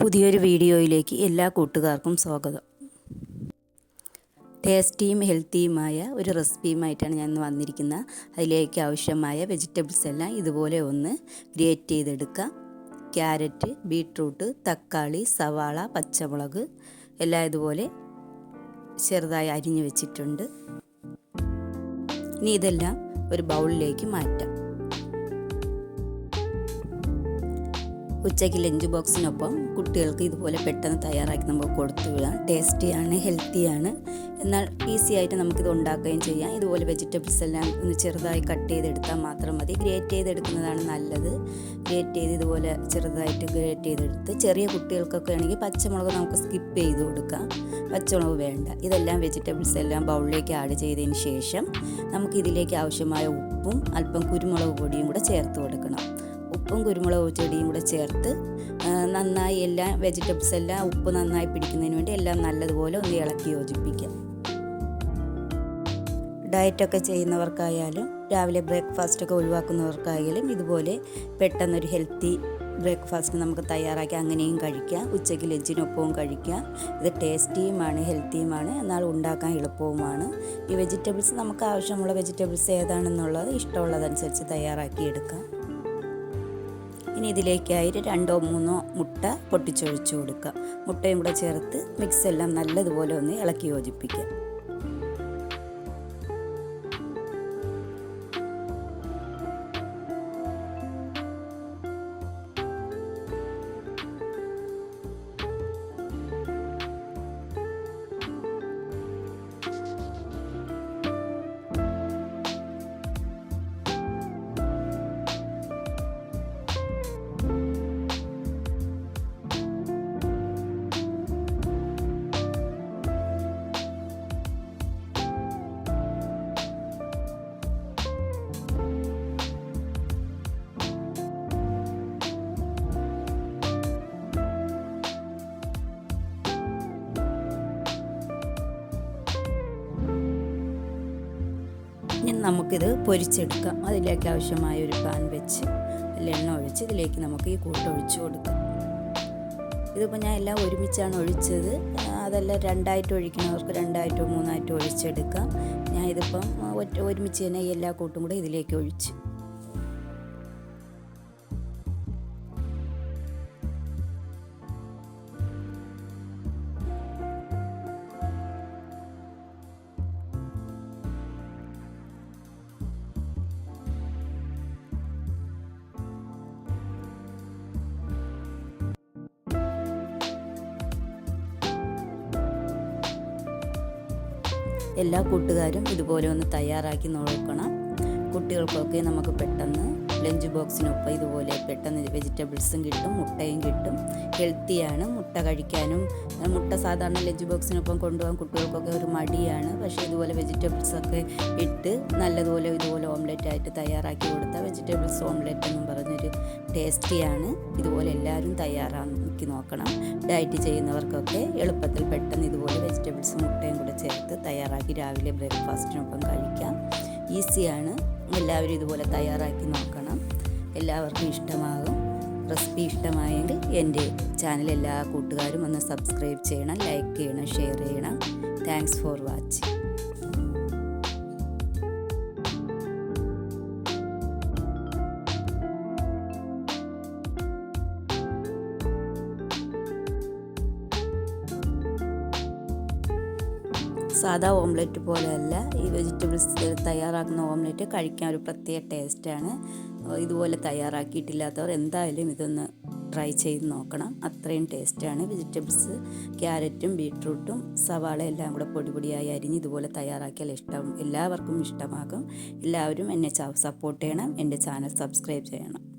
പുതിയൊരു വീഡിയോയിലേക്ക് എല്ലാ കൂട്ടുകാർക്കും സ്വാഗതം. ടേസ്റ്റിയും ഹെൽത്തിയുമായ ഒരു റെസിപ്പിയുമായിട്ടാണ് ഞാൻ ഇന്ന് വന്നിരിക്കുന്നത്. അതിലേക്ക് ആവശ്യമായ വെജിറ്റബിൾസ് എല്ലാം ഇതുപോലെ ഒന്ന് ഗ്രേറ്റ് ചെയ്തെടുക്കുക ക്യാരറ്റ് ബീട്രൂട്ട് തക്കാളി സവാള പച്ചമുളക് എല്ലാം ഇതുപോലെ ചെറുതായി അരിഞ്ഞു വെച്ചിട്ടുണ്ട്. ഇനി ഇതെല്ലാം ഒരു ബൗളിലേക്ക് മാറ്റാം. ഉച്ചയ്ക്ക് ലഞ്ച് ബോക്സിനൊപ്പം കുട്ടികൾക്ക് ഇതുപോലെ പെട്ടെന്ന് തയ്യാറാക്കി നമുക്ക് കൊടുത്തു വിടാം. ടേസ്റ്റിയാണ് ഹെൽത്തിയാണ് എന്നാൽ ഈസി ആയിട്ട് നമുക്കിത് ഉണ്ടാക്കുകയും ചെയ്യാം. ഇതുപോലെ വെജിറ്റബിൾസ് എല്ലാം ഒന്ന് ചെറുതായി കട്ട് ചെയ്തെടുത്താൽ മാത്രം മതി. ഗ്രേറ്റ് ചെയ്തെടുക്കുന്നതാണ് നല്ലത്. ഗ്രേറ്റ് ചെയ്ത് ഇതുപോലെ ചെറുതായിട്ട് ഗ്രേറ്റ് ചെയ്തെടുത്ത് ചെറിയ കുട്ടികൾക്കൊക്കെ ആണെങ്കിൽ പച്ചമുളക് നമുക്ക് സ്കിപ്പ് ചെയ്ത് കൊടുക്കാം. പച്ചമുളക് വേണ്ട. ഇതെല്ലാം വെജിറ്റബിൾസ് എല്ലാം ബൗളിലേക്ക് ആഡ് ചെയ്തതിന് ശേഷം നമുക്ക് ഇതിലേക്ക് ആവശ്യമായ ഉപ്പും അല്പം കുരുമുളക് പൊടിയും കൂടെ ചേർത്ത് കൊടുക്കണം. ഉപ്പും കുരുമുളക് ചെടിയും കൂടെ ചേർത്ത് നന്നായി എല്ലാ വെജിറ്റബിൾസ് എല്ലാം ഉപ്പ് നന്നായി പിടിക്കുന്നതിന് വേണ്ടി എല്ലാം നല്ലതുപോലെ ഒന്ന് ഇളക്കി യോജിപ്പിക്കാം ഡയറ്റൊക്കെ ചെയ്യുന്നവർക്കായാലും രാവിലെ ബ്രേക്ക്ഫാസ്റ്റ് ഒക്കെ ഒഴിവാക്കുന്നവർക്കായാലും ഇതുപോലെ പെട്ടെന്നൊരു ഹെൽത്തി ബ്രേക്ക്ഫാസ്റ്റ് നമുക്ക് തയ്യാറാക്കി അങ്ങനെയും കഴിക്കാം ഉച്ചയ്ക്ക് ലഞ്ചിനൊപ്പവും കഴിക്കാം ഇത് ടേസ്റ്റിയുമാണ് ഹെൽത്തിയുമാണ് എന്നാൽ ഉണ്ടാക്കാൻ എളുപ്പവുമാണ്. ഈ വെജിറ്റബിൾസ് നമുക്ക് ആവശ്യമുള്ള വെജിറ്റബിൾസ് ഏതാണെന്നുള്ളത് ഇഷ്ടമുള്ളതനുസരിച്ച് തയ്യാറാക്കി എടുക്കാം. ഇനി ഇതിലേക്കായി രണ്ടോ മൂന്നോ മുട്ട പൊട്ടിച്ചൊഴിച്ചു കൊടുക്കുക. മുട്ടയും കൂടെ ചേർത്ത് മിക്സ് എല്ലാം നല്ലതുപോലെ ഒന്ന് ഇളക്കി യോജിപ്പിക്കുക. ഇനി നമുക്കിത് പൊരിച്ചെടുക്കാം. അതിലേക്ക് ആവശ്യമായ ഒരു പാൻ വെച്ച് എണ്ണ ഒഴിച്ച് ഇതിലേക്ക് നമുക്ക് ഈ കൂട്ട് ഒഴിച്ചു കൊടുക്കാം. ഇതിപ്പോൾ ഞാൻ എല്ലാം ഒരുമിച്ചാണ് ഒഴിച്ചത്. അതെല്ലാം രണ്ടായിട്ട് ഒഴിക്കുന്നവർക്ക് രണ്ടായിട്ടോ മൂന്നായിട്ടോ ഒഴിച്ചെടുക്കാം. ഞാൻ ഇതിപ്പം ഒരുമിച്ച് തന്നെ എല്ലാ കൂട്ടും കൂടെ ഇതിലേക്ക് ഒഴിച്ച്. എല്ലാ കൂട്ടുകാരും ഇതുപോലെ ഒന്ന് തയ്യാറാക്കി നോക്കണം. കുട്ടികൾക്കൊക്കെ നമുക്ക് പെട്ടെന്ന് ലഞ്ച് ബോക്സിനൊപ്പം ഇതുപോലെ പെട്ടെന്ന് വെജിറ്റബിൾസും കിട്ടും മുട്ടയും കിട്ടും. ഹെൽത്തിയാണ് മുട്ട കഴിക്കാനും മുട്ട സാധാരണ ലഞ്ച് ബോക്സിനൊപ്പം കൊണ്ടുപോകാൻ കുട്ടികൾക്കൊക്കെ ഒരു മടിയാണ്. പക്ഷേ ഇതുപോലെ വെജിറ്റബിൾസൊക്കെ ഇട്ട് നല്ലതുപോലെ ഇതുപോലെ ഓംലെറ്റ് ആയിട്ട് തയ്യാറാക്കി കൊടുത്താൽ വെജിറ്റബിൾസ് ഓംലെറ്റ് എന്നും പറഞ്ഞൊരു ടേസ്റ്റിയാണ്. ഇതുപോലെ എല്ലാവരും തയ്യാറാക്കി നോക്കണം. ഡയറ്റ് ചെയ്യുന്നവർക്കൊക്കെ എളുപ്പത്തിൽ പെട്ടെന്ന് ഇതുപോലെ വെജിറ്റബിൾസും മുട്ടയും കൂടെ ചേർത്ത് തയ്യാറാക്കി രാവിലെ ബ്രേക്ക്ഫാസ്റ്റിനൊപ്പം കഴിക്കാം. ഈസിയാണ്. എല്ലാവരും ഇതുപോലെ തയ്യാറാക്കി നോക്കണം. എല്ലാവർക്കും ഇഷ്ടമാകും. റെസിപ്പി ഇഷ്ടമായെങ്കിൽ എന്റെ ചാനൽ എല്ലാ കൂട്ടുകാരും ഒന്ന് സബ്സ്ക്രൈബ് ചെയ്യണം ലൈക്ക് ചെയ്യണം ഷെയർ ചെയ്യണം. താങ്ക്സ് ഫോർ വാച്ചിങ് സാധാ ഓംലെറ്റ് പോലെയല്ല. ഈ വെജിറ്റബിൾസ് തയ്യാറാക്കുന്ന ഓംലെറ്റ് കഴിക്കാൻ ഒരു പ്രത്യേക ടേസ്റ്റാണ് ഇതുപോലെ തയ്യാറാക്കിയിട്ടില്ലാത്തവർ എന്തായാലും ഇതൊന്ന് ട്രൈ ചെയ്ത് നോക്കണം. അത്രയും ടേസ്റ്റാണ് വെജിറ്റബിൾസ് ക്യാരറ്റും ബീട്രൂട്ടും സവാള എല്ലാം കൂടെ പൊടി പൊടിയായി അരിഞ്ഞ് ഇതുപോലെ തയ്യാറാക്കിയാൽ ഇഷ്ടം എല്ലാവർക്കും ഇഷ്ടമാകും. എല്ലാവരും എന്നെ സപ്പോർട്ട് ചെയ്യണം. എന്റെ ചാനൽ സബ്സ്ക്രൈബ് ചെയ്യണം.